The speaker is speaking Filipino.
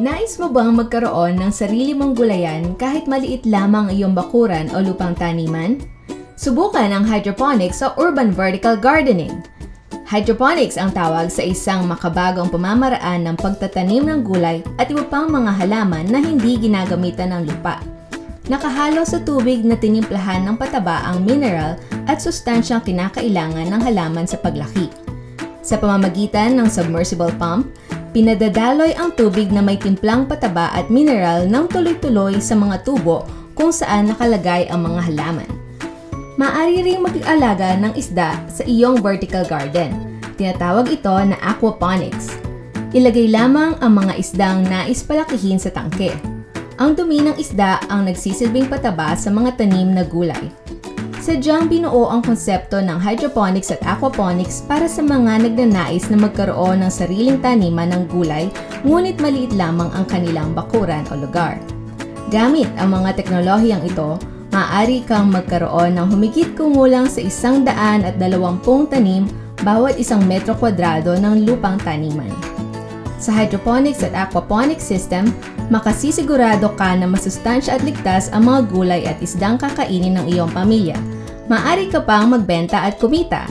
Nais mo bang magkaroon ng sarili mong gulayan kahit maliit lamang ang iyong bakuran o lupang taniman? Subukan ang hydroponics o urban vertical gardening. Hydroponics ang tawag sa isang makabagong pamamaraan ng pagtatanim ng gulay at iba pang mga halaman na hindi ginagamitan ng lupa. Nakahalo sa tubig na tinimplahan ng pataba ang mineral at sustansyang kinakailangan ng halaman sa paglaki. Sa pamamagitan ng submersible pump, pinadadaloy ang tubig na may timplang pataba at mineral ng tuloy-tuloy sa mga tubo kung saan nakalagay ang mga halaman. Maaari ring mag-alaga ng isda sa iyong vertical garden. Tinatawag ito na aquaponics. Ilagay lamang ang mga isdang nais palakihin sa tangke. Ang dumi ng isda ang nagsisilbing pataba sa mga tanim na gulay. Sadyang binuo ang konsepto ng hydroponics at aquaponics para sa mga nagnanais na magkaroon ng sariling taniman ng gulay ngunit maliit lamang ang kanilang bakuran o lugar. Gamit ang mga teknolohiyang ito, maaari kang magkaroon ng humigit kumulang sa isang daan at dalawampung tanim bawat isang metro kwadrado ng lupang taniman. Sa hydroponics at aquaponics system, makasisigurado ka na masustansya at ligtas ang mga gulay at isdang kakainin ng iyong pamilya. Maaari ka pang magbenta at kumita